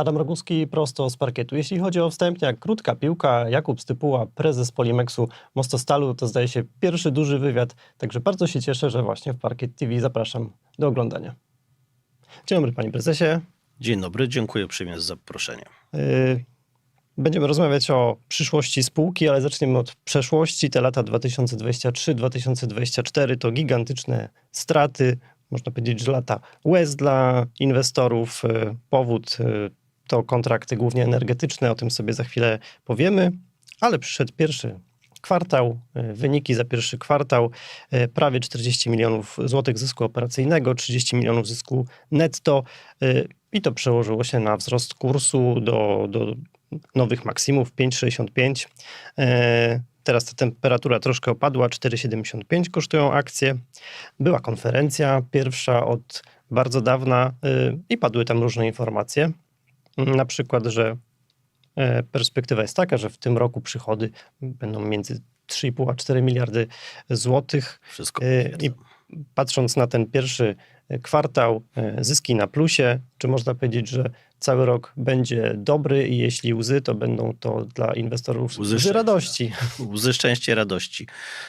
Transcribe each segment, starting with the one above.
Adam Roguski prosto z parkietu. Jeśli chodzi o wstępniak, krótka piłka, Jakub Stypuła, prezes Polimexu Mostostalu, to zdaje się pierwszy duży wywiad, także bardzo się cieszę, że właśnie w Parkiet TV zapraszam do oglądania. Dzień dobry panie prezesie. Dzień dobry, dziękuję uprzejmie za zaproszenie. Yy, Będziemy rozmawiać o przyszłości spółki, ale zaczniemy od przeszłości. Te lata 2023-2024 to gigantyczne straty, można powiedzieć, że lata łez dla inwestorów. Yy, Powód yy, to kontrakty głównie energetyczne, o tym sobie za chwilę powiemy, ale przyszedł pierwszy kwartał, yy, wyniki za pierwszy kwartał, yy, prawie 40 milionów złotych zysku operacyjnego, 30 milionów zysku netto yy, i to przełożyło się na wzrost kursu do, do nowych maksimów 5,65. E, Teraz ta temperatura troszkę opadła, 4,75 kosztują akcje. Była konferencja pierwsza od bardzo dawna i padły tam różne informacje. Na przykład, że e, perspektywa jest taka, że w tym roku przychody będą między 3,5 a 4 miliardy złotych. Wszystko E, I patrząc na ten pierwszy kwartał, e, zyski na plusie, czy można powiedzieć, że cały rok będzie dobry i jeśli łzy, to będą to dla inwestorów Łzy łzy radości. Łzy szczęścia i radości.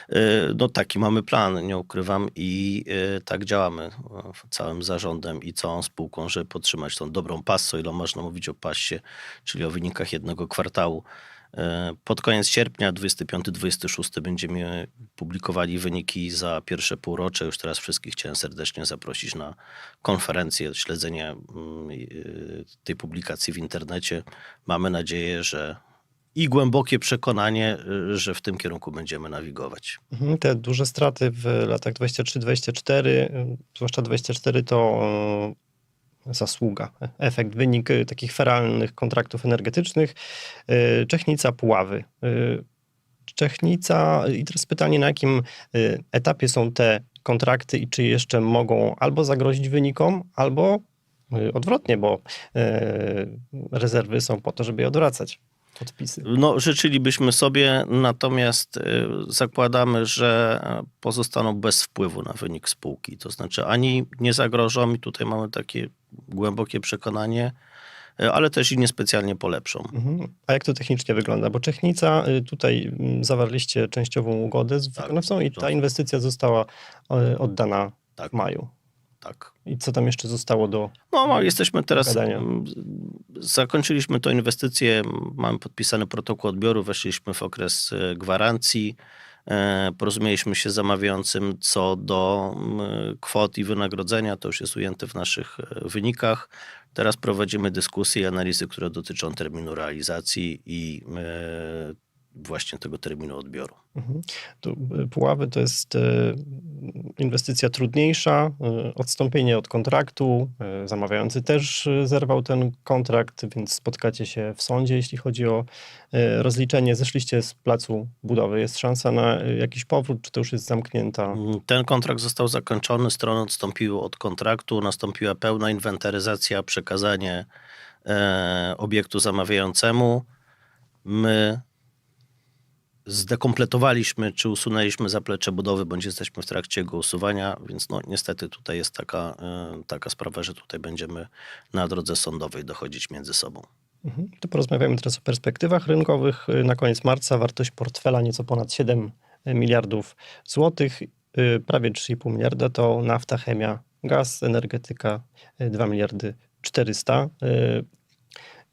E, No taki mamy plan, nie ukrywam i e, tak działamy e, całym zarządem i całą spółką, żeby podtrzymać tą dobrą pasę, o ile można mówić o pasie, czyli o wynikach jednego kwartału. E, Pod koniec sierpnia, 25-26 będziemy publikowali wyniki za pierwsze półrocze. Już teraz wszystkich chciałem serdecznie zaprosić na konferencję, śledzenie mm, e, tej publikacji w internecie. Mamy nadzieję, że i głębokie przekonanie, y, że w tym kierunku będziemy nawigować. Mhm, Te duże straty w latach 23-24, y, zwłaszcza 24 to y, zasługa, efekt, wynik y, takich feralnych kontraktów energetycznych. Y, Czechnica, Puławy. Y, Czechnica i teraz pytanie, na jakim etapie są te kontrakty i czy jeszcze mogą albo zagrozić wynikom, albo odwrotnie, bo rezerwy są po to, żeby je odwracać. Podpisy. No, życzylibyśmy sobie, natomiast zakładamy, że pozostaną bez wpływu na wynik spółki. To znaczy ani nie zagrożą i tutaj mamy takie głębokie przekonanie, y, ale też i niespecjalnie polepszą. Mhm. A jak to technicznie wygląda? Bo Czechnica, y, tutaj mm, zawarliście częściową ugodę z Tak, wykonawcą i ta inwestycja została y, oddana Tak, w maju. tak. I co tam jeszcze zostało do... No, jesteśmy teraz. Gadania. mm, Zakończyliśmy tą inwestycję, mamy podpisany protokół odbioru, weszliśmy w okres e, gwarancji. E, Porozumieliśmy się z zamawiającym co do mm, kwot i wynagrodzenia, to już jest ujęte w naszych e, wynikach. Teraz prowadzimy dyskusje i analizy, które dotyczą terminu realizacji i e, właśnie tego terminu odbioru. Mhm. Tu, y, Puławy to jest y, inwestycja trudniejsza, y, odstąpienie od kontraktu. Zamawiający też zerwał ten kontrakt, więc spotkacie się w sądzie, jeśli chodzi o rozliczenie. Zeszliście z placu budowy. Jest szansa na jakiś powrót, czy to już jest zamknięta? Ten kontrakt został zakończony, strony odstąpiły od kontraktu, nastąpiła pełna inwentaryzacja, przekazanie e, obiektu zamawiającemu. My zdekompletowaliśmy, czy usunęliśmy zaplecze budowy, bądź jesteśmy w trakcie jego usuwania, więc no niestety tutaj jest taka, e, taka sprawa, że tutaj będziemy na drodze sądowej dochodzić między sobą. Mhm. To porozmawiamy teraz o perspektywach rynkowych. Y, Na koniec marca wartość portfela nieco ponad 7 miliardów złotych, y, prawie 3,5 miliarda to nafta, chemia, gaz, energetyka y, 2 miliardy 400.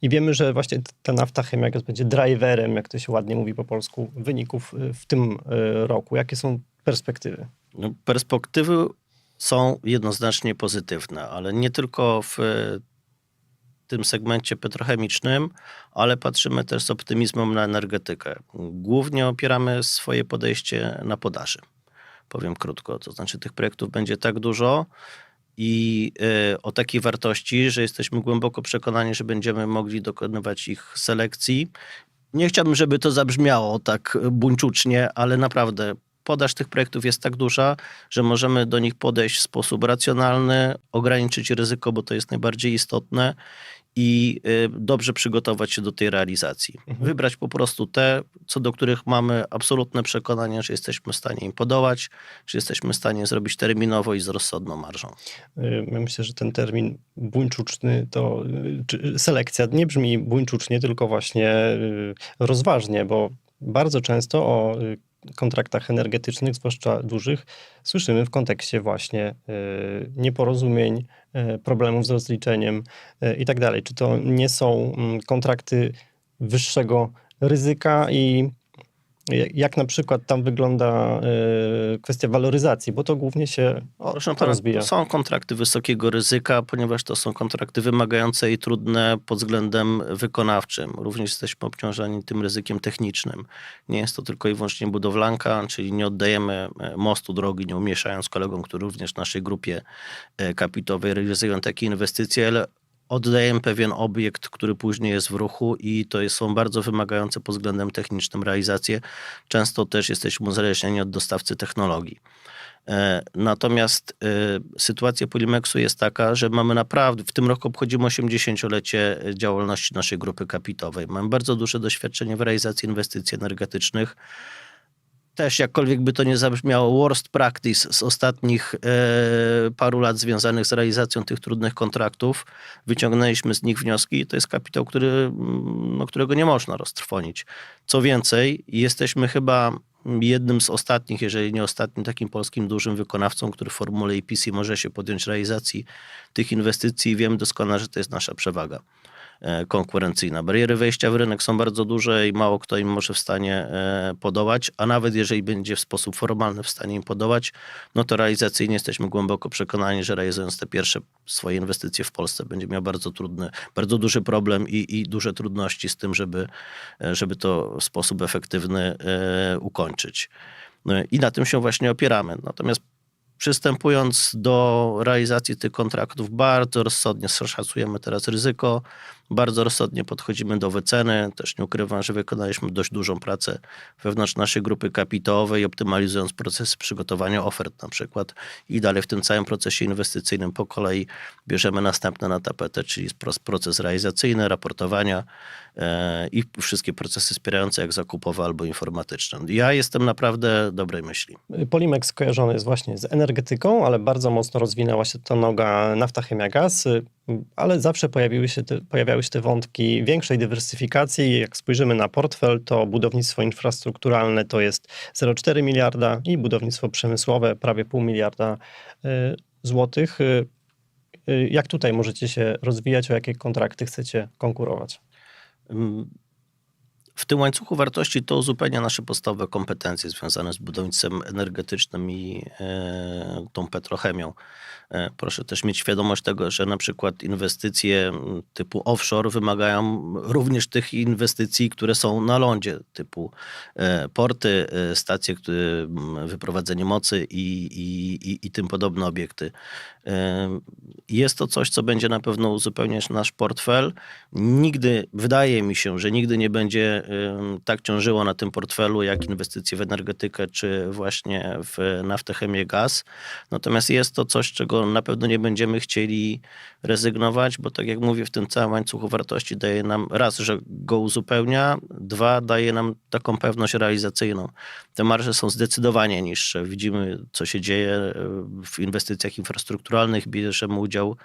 Y, I wiemy, że właśnie ta nafta, chemia, gaz będzie driverem, jak to się ładnie mówi po polsku, wyników y, w tym y, roku. Jakie są perspektywy? No, perspektywy są jednoznacznie pozytywne, ale nie tylko w e, tym segmencie petrochemicznym, ale patrzymy też z optymizmem na energetykę. Głównie opieramy swoje podejście na podaży. Powiem krótko, to znaczy tych projektów będzie tak dużo i e, o takiej wartości, że jesteśmy głęboko przekonani, że będziemy mogli dokonywać ich selekcji. Nie chciałbym, żeby to zabrzmiało tak buńczucznie, ale naprawdę podaż tych projektów jest tak duża, że możemy do nich podejść w sposób racjonalny, ograniczyć ryzyko, bo to jest najbardziej istotne i y, dobrze przygotować się do tej realizacji. Mhm. Wybrać po prostu te, co do których mamy absolutne przekonanie, że jesteśmy w stanie im podołać, czy jesteśmy w stanie zrobić terminowo i z rozsądną marżą. Y, Ja myślę, że ten termin buńczuczny to y, selekcja nie brzmi buńczucznie, tylko właśnie rozważnie, bo bardzo często o kontraktach energetycznych, zwłaszcza dużych, słyszymy w kontekście właśnie nieporozumień, problemów z rozliczeniem y, i tak dalej. Czy to nie są mm, kontrakty wyższego ryzyka i jak- na przykład tam wygląda y, kwestia waloryzacji, bo to głównie się o, Proszę pana, rozbija. są kontrakty wysokiego ryzyka, ponieważ to są kontrakty wymagające i trudne pod względem wykonawczym. Również jesteśmy obciążeni tym ryzykiem technicznym. Nie jest to tylko i wyłącznie budowlanka, czyli nie oddajemy e, mostu drogi, nie umieszając kolegom, którzy również w naszej grupie e, kapitałowej realizują takie inwestycje, ale oddajemy pewien obiekt, który później jest w ruchu i to są bardzo wymagające pod względem technicznym realizacje. Często też jesteśmy uzależnieni od dostawcy technologii. E, Natomiast e, sytuacja Polimexu jest taka, że mamy naprawdę, w tym roku obchodzimy 80-lecie działalności naszej grupy kapitowej. Mamy bardzo duże doświadczenie w realizacji inwestycji energetycznych. Też jakkolwiek by to nie zabrzmiało, worst practice z ostatnich e, paru lat związanych z realizacją tych trudnych kontraktów. Wyciągnęliśmy z nich wnioski i to jest kapitał, który, mm, no, którego nie można roztrwonić. Co więcej, jesteśmy chyba jednym z ostatnich, jeżeli nie ostatnim takim polskim dużym wykonawcą, który w formule EPC może się podjąć realizacji tych inwestycji i wiemy doskonale, że to jest nasza przewaga e, konkurencyjna. Bariery wejścia w rynek są bardzo duże i mało kto im może w stanie e, podołać, a nawet jeżeli będzie w sposób formalny w stanie im podołać, no to realizacyjnie jesteśmy głęboko przekonani, że realizując te pierwsze swoje inwestycje w Polsce będzie miał bardzo trudny, bardzo duży problem i, i duże trudności z tym, żeby, e, żeby to w sposób efektywny ukończyć. No I na tym się właśnie opieramy. Natomiast przystępując do realizacji tych kontraktów, bardzo rozsądnie szacujemy teraz ryzyko, bardzo rozsądnie podchodzimy do wyceny. Też nie ukrywam, że wykonaliśmy dość dużą pracę wewnątrz naszej grupy kapitałowej, optymalizując procesy przygotowania ofert na przykład i dalej w tym całym procesie inwestycyjnym po kolei bierzemy następne na tapetę, czyli pro- proces realizacyjny, raportowania e, i wszystkie procesy wspierające jak zakupowe albo informatyczne. Ja jestem naprawdę dobrej myśli. Polimex kojarzony jest właśnie z energetyką, ale bardzo mocno rozwinęła się ta noga nafta, chemia, gaz, ale zawsze pojawiły się te, pojawiały się te wątki większej dywersyfikacji. Jak spojrzymy na portfel, to budownictwo infrastrukturalne to jest 0,4 miliarda i budownictwo przemysłowe prawie pół miliarda y, złotych. Y, y, Jak tutaj możecie się rozwijać, o jakie kontrakty chcecie konkurować? W tym łańcuchu wartości to uzupełnia nasze podstawowe kompetencje związane z budownictwem energetycznym i e, tą petrochemią. E, proszę też mieć świadomość tego, że na przykład inwestycje typu offshore wymagają również tych inwestycji, które są na lądzie, typu e, porty, stacje, wyprowadzenie mocy i, i, i, i tym podobne obiekty. Jest to coś, co będzie na pewno uzupełniać nasz portfel. Nigdy, wydaje mi się, że nigdy nie będzie tak ciążyło na tym portfelu, jak inwestycje w energetykę, czy właśnie w naftę, chemię, gaz. Natomiast jest to coś, czego na pewno nie będziemy chcieli rezygnować, bo tak jak mówię, w tym całym łańcuchu wartości daje nam raz, że go uzupełnia, dwa, daje nam taką pewność realizacyjną. Te marże są zdecydowanie niższe. Widzimy, co się dzieje w inwestycjach infrastrukturalnych, bierzemy udział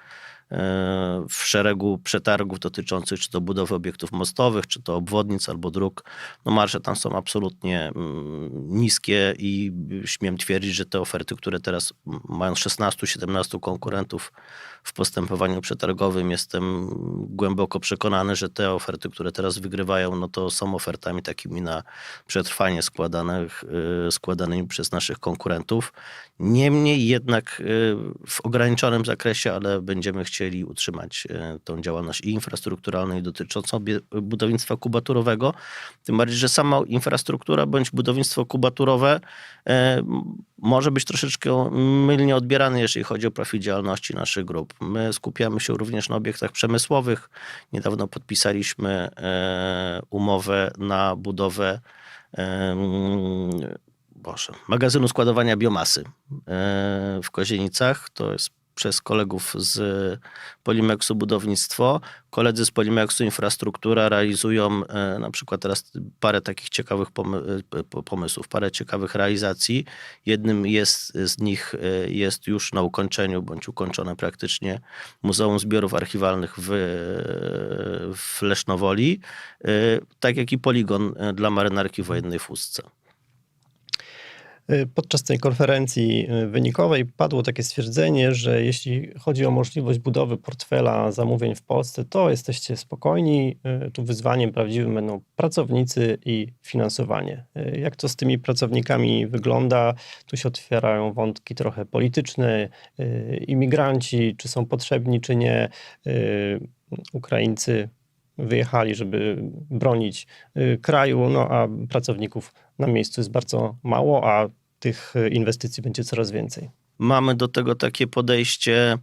w szeregu przetargów dotyczących czy to budowy obiektów mostowych, czy to obwodnic albo dróg. No marże tam są absolutnie mm, niskie i śmiem twierdzić, że te oferty, które teraz mają 16-17 konkurentów w postępowaniu przetargowym, jestem głęboko przekonany, że te oferty, które teraz wygrywają, no to są ofertami takimi na przetrwanie składanych, y, składanymi przez naszych konkurentów. Niemniej jednak y, w ograniczonym zakresie, ale będziemy chcieli utrzymać y, tą działalność i infrastrukturalną, i dotyczącą budownictwa kubaturowego. Tym bardziej, że sama infrastruktura bądź budownictwo kubaturowe e, może być troszeczkę mylnie odbierane, jeżeli chodzi o profil działalności naszych grup. My skupiamy się również na obiektach przemysłowych. Niedawno podpisaliśmy e, umowę na budowę Boże, magazynu składowania biomasy e, w Kozienicach. To jest przez kolegów z Polimexu Budownictwo. Koledzy z Polimexu Infrastruktura realizują e, na przykład teraz parę takich ciekawych e, pomysłów, parę ciekawych realizacji. Jednym jest z nich e, jest już na ukończeniu, bądź ukończone praktycznie Muzeum Zbiorów Archiwalnych w, w Lesznowoli, tak jak i poligon dla marynarki wojennej w Ustce. Y, Podczas tej konferencji y, wynikowej padło takie stwierdzenie, że jeśli chodzi o możliwość budowy portfela zamówień w Polsce, to jesteście spokojni. Y, Tu wyzwaniem prawdziwym będą pracownicy i finansowanie. Jak to z tymi pracownikami wygląda? Tu się otwierają wątki trochę polityczne. Imigranci, czy są potrzebni, czy nie. Ukraińcy wyjechali, żeby bronić kraju, no a pracowników na miejscu jest bardzo mało, a tych y, inwestycji będzie coraz więcej. Mamy do tego takie podejście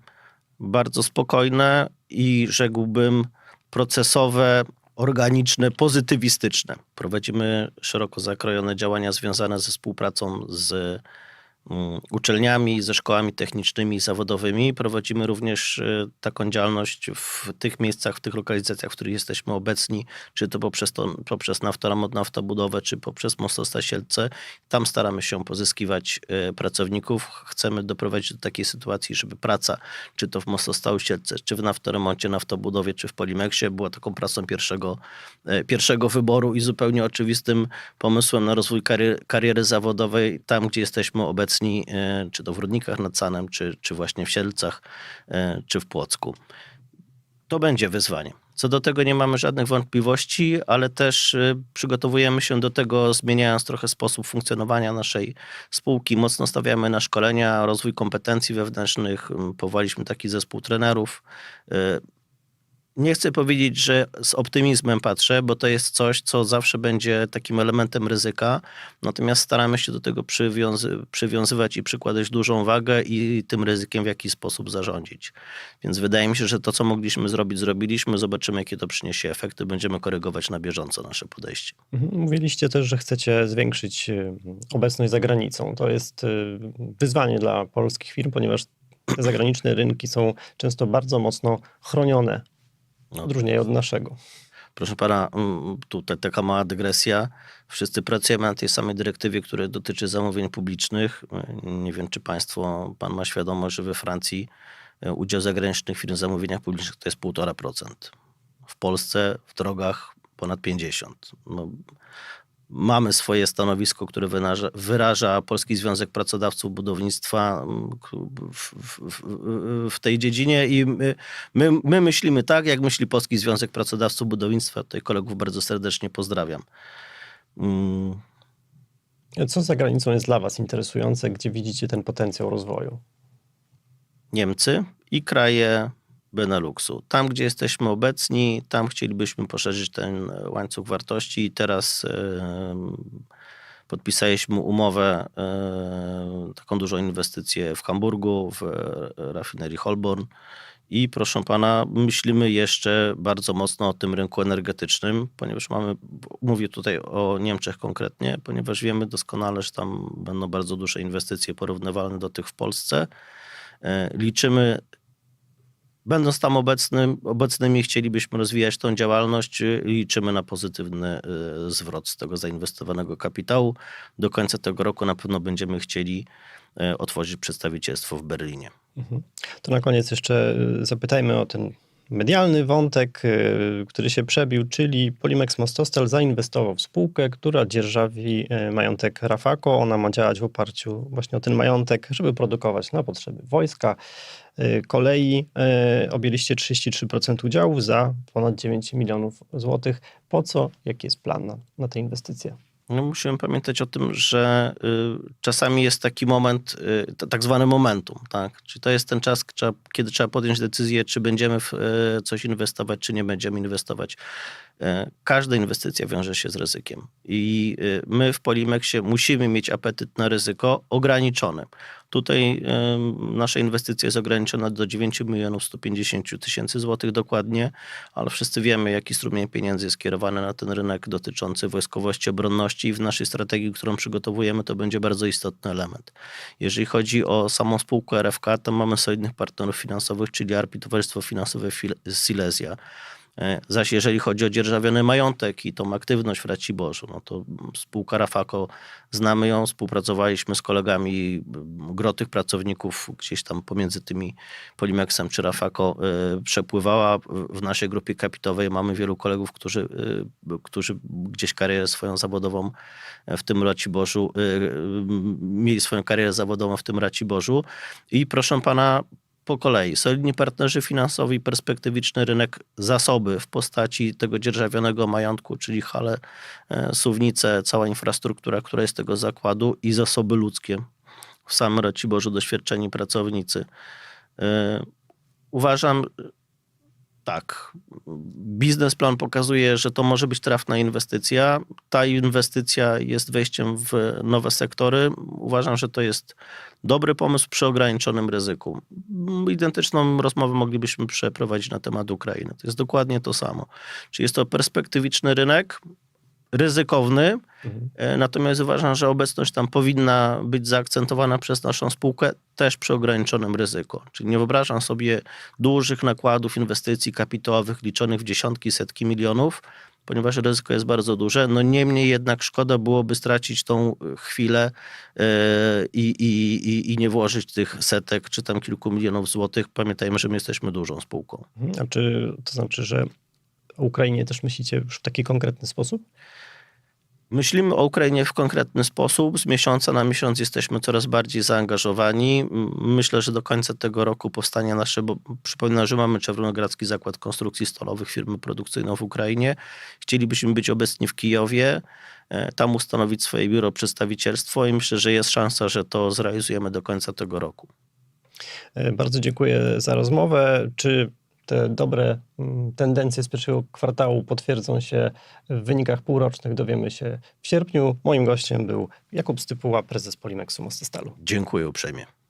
bardzo spokojne i rzekłbym procesowe, organiczne, pozytywistyczne. Prowadzimy szeroko zakrojone działania związane ze współpracą z uczelniami, ze szkołami technicznymi i zawodowymi. Prowadzimy również y, taką działalność w tych miejscach, w tych lokalizacjach, w których jesteśmy obecni, czy to poprzez, to, poprzez Naftoramot, Naftobudowę, czy poprzez Mostosta Sielce. Tam staramy się pozyskiwać y, pracowników. Chcemy doprowadzić do takiej sytuacji, żeby praca, czy to w Mostostał Sielce, czy w Naftoremoncie, Naftobudowie, czy w Polimeksie, była taką pracą pierwszego, y, pierwszego wyboru i zupełnie oczywistym pomysłem na rozwój kariery zawodowej tam, gdzie jesteśmy obecni, e, czy to w Rudnikach nad Sanem, czy, czy właśnie w Sielcach, e, czy w Płocku. To będzie wyzwanie. Co do tego nie mamy żadnych wątpliwości, ale też e, przygotowujemy się do tego, zmieniając trochę sposób funkcjonowania naszej spółki. Mocno stawiamy na szkolenia, rozwój kompetencji wewnętrznych. Powołaliśmy taki zespół trenerów. Nie chcę powiedzieć, że z optymizmem patrzę, bo to jest coś, co zawsze będzie takim elementem ryzyka. Natomiast staramy się do tego przywiązy- przywiązywać i przykładać dużą wagę i tym ryzykiem w jakiś sposób zarządzić. Więc wydaje mi się, że to, co mogliśmy zrobić, zrobiliśmy. Zobaczymy, jakie to przyniesie efekty. Będziemy korygować na bieżąco nasze podejście. Mhm. Mówiliście też, że chcecie zwiększyć y, obecność za granicą. To jest y, wyzwanie dla polskich firm, ponieważ te zagraniczne rynki są często bardzo mocno chronione. Odróżniają od naszego. Proszę pana, mm, tutaj taka mała dygresja. Wszyscy pracujemy na tej samej dyrektywie, która dotyczy zamówień publicznych. Nie wiem, czy państwo, pan ma świadomość, że we Francji e, udział zagranicznych firm w zamówieniach publicznych to jest 1,5%. W Polsce w drogach ponad 50%. No, mamy swoje stanowisko, które wyraża, wyraża Polski Związek Pracodawców Budownictwa mm, w, w, w tej dziedzinie i my, my, my myślimy tak, jak myśli Polski Związek Pracodawców Budownictwa. Tutaj kolegów bardzo serdecznie pozdrawiam. Mm, Co za granicą jest dla Was interesujące, gdzie widzicie ten potencjał rozwoju? Niemcy i kraje Beneluxu. Tam, gdzie jesteśmy obecni, tam chcielibyśmy poszerzyć ten łańcuch wartości i teraz podpisaliśmy umowę, taką dużą inwestycję w Hamburgu, w e, rafinerii Holborn. I proszę pana, myślimy jeszcze bardzo mocno o tym rynku energetycznym, ponieważ mamy, mówię tutaj o Niemczech konkretnie, ponieważ wiemy doskonale, że tam będą bardzo duże inwestycje porównywalne do tych w Polsce. E, Liczymy, będąc tam obecnym, obecnymi, chcielibyśmy rozwijać tą działalność. e, Liczymy na pozytywny e, zwrot z tego zainwestowanego kapitału. Do końca tego roku na pewno będziemy chcieli e, otworzyć przedstawicielstwo w Berlinie. Mhm. To na koniec jeszcze y, zapytajmy o ten medialny wątek, y, który się przebił, czyli Polimex Mostostal zainwestował w spółkę, która dzierżawi y, majątek Rafako. Ona ma działać w oparciu właśnie o ten majątek, żeby produkować na potrzeby wojska, y, kolei. Objęliście 33% udziałów za ponad 9 milionów złotych. Po co? Jaki jest plan na, na te inwestycje? No, musimy pamiętać o tym, że y, czasami jest taki moment, y, tak zwany momentum, tak? Czyli to jest ten czas, trzeba- kiedy trzeba podjąć decyzję, czy będziemy w y, coś inwestować, czy nie będziemy inwestować. E, Każda inwestycja wiąże się z ryzykiem i e, my w Polimexie musimy mieć apetyt na ryzyko ograniczony. Tutaj nasza inwestycja jest ograniczona do 9 milionów 150 tysięcy złotych dokładnie, ale wszyscy wiemy, jaki strumień pieniędzy jest kierowany na ten rynek dotyczący wojskowości, obronności i w naszej strategii, którą przygotowujemy, to będzie bardzo istotny element. Jeżeli chodzi o samą spółkę RFK, to mamy solidnych partnerów finansowych, czyli ARPI, Towarzystwo Finansowe Silesia. E, Zaś jeżeli chodzi o dzierżawiony majątek i tą aktywność w Raciborzu, no to spółka Rafako, znamy ją, współpracowaliśmy z kolegami, m, gro tych pracowników gdzieś tam pomiędzy tymi Polimexem czy Rafako e, przepływała w naszej grupie kapitowej. Mamy wielu kolegów, którzy, e, którzy gdzieś karierę swoją zawodową w tym Raciborzu, mieli swoją karierę zawodową w tym Raciborzu i proszę pana, po kolei. Solidni partnerzy finansowi, perspektywiczny rynek, zasoby w postaci tego dzierżawionego majątku, czyli hale, e, suwnice, cała infrastruktura, która jest tego zakładu i zasoby ludzkie. W samym Raciborzu doświadczeni pracownicy. E, Uważam, tak, biznesplan pokazuje, że to może być trafna inwestycja. Ta inwestycja jest wejściem w nowe sektory. Uważam, że to jest dobry pomysł przy ograniczonym ryzyku. Identyczną rozmowę moglibyśmy przeprowadzić na temat Ukrainy. To jest dokładnie to samo. Czyli jest to perspektywiczny rynek, ryzykowny, Mhm. e, natomiast uważam, że obecność tam powinna być zaakcentowana przez naszą spółkę też przy ograniczonym ryzyku. Czyli nie wyobrażam sobie dużych nakładów inwestycji kapitałowych liczonych w dziesiątki, setki milionów, ponieważ ryzyko jest bardzo duże. No niemniej jednak szkoda byłoby stracić tą chwilę e, i, i, i, i nie włożyć tych setek czy tam kilku milionów złotych. Pamiętajmy, że my jesteśmy dużą spółką. Mhm. A czy to znaczy, że o Ukrainie też myślicie już w taki konkretny sposób? Myślimy o Ukrainie w konkretny sposób. Z miesiąca na miesiąc jesteśmy coraz bardziej zaangażowani. Myślę, że do końca tego roku powstanie nasze, bo przypominam, że mamy Czerwonogradzki Zakład Konstrukcji Stalowych, firmę produkcyjną w Ukrainie. Chcielibyśmy być obecni w Kijowie, e, tam ustanowić swoje biuro przedstawicielstwo i myślę, że jest szansa, że to zrealizujemy do końca tego roku. E, Bardzo dziękuję za rozmowę. Czy te dobre mm, tendencje z pierwszego kwartału potwierdzą się w wynikach półrocznych? Dowiemy się w sierpniu. Moim gościem był Jakub Stypuła, prezes Polimexu Mosty Stalu. Dziękuję uprzejmie.